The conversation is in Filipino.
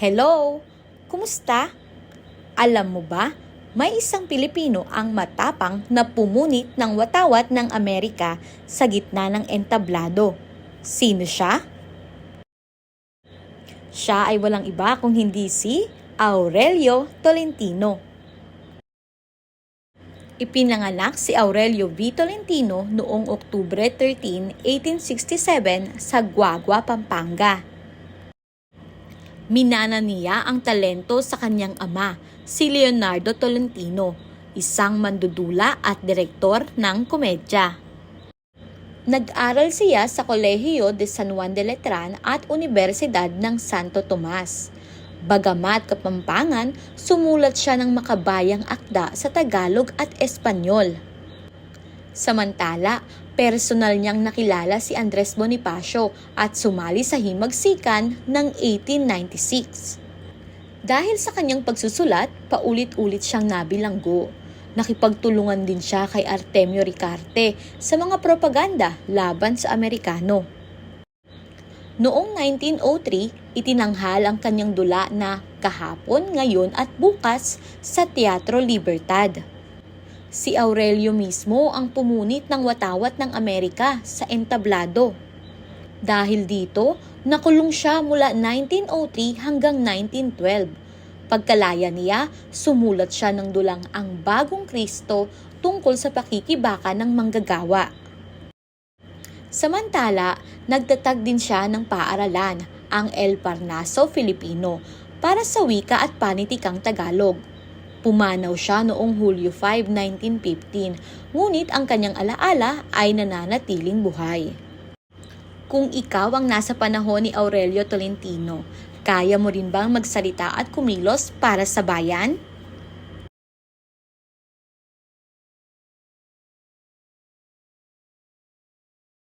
Hello! Kumusta? Alam mo ba, may isang Pilipino ang matapang na pumunit ng watawat ng Amerika sa gitna ng entablado. Sino siya? Siya ay walang iba kung hindi si Aurelio Tolentino. Ipinanganak si Aurelio V. Tolentino noong Oktubre 13, 1867 sa Guagua, Pampanga. Minana niya ang talento sa kanyang ama, si Leonardo Tolentino, isang mandudula at direktor ng komedya. Nag-aral siya sa Kolehiyo de San Juan de Letran at Universidad ng Santo Tomas. Bagamat kapampangan, sumulat siya ng makabayang akda sa Tagalog at Espanyol. Samantala, personal niyang nakilala si Andres Bonifacio at sumali sa himagsikan ng 1896. Dahil sa kanyang pagsusulat, paulit-ulit siyang nabilanggo. Nakipagtulungan din siya kay Artemio Ricarte sa mga propaganda laban sa Amerikano. Noong 1903, itinanghal ang kanyang dula na kahapon, ngayon at bukas sa Teatro Libertad. Si Aurelio mismo ang pumunit ng watawat ng Amerika sa entablado. Dahil dito, nakulong siya mula 1903 hanggang 1912. Pagkalaya niya, sumulat siya ng dulang ang Bagong Kristo tungkol sa pakikibaka ng manggagawa. Samantala, nagtatag din siya ng paaralan, ang El Parnaso Filipino, para sa wika at panitikang Tagalog. Pumanaw siya noong Hulyo 5, 1915, ngunit ang kanyang alaala ay nananatiling buhay. Kung ikaw ang nasa panahon ni Aurelio Tolentino, kaya mo rin bang magsalita at kumilos para sa bayan?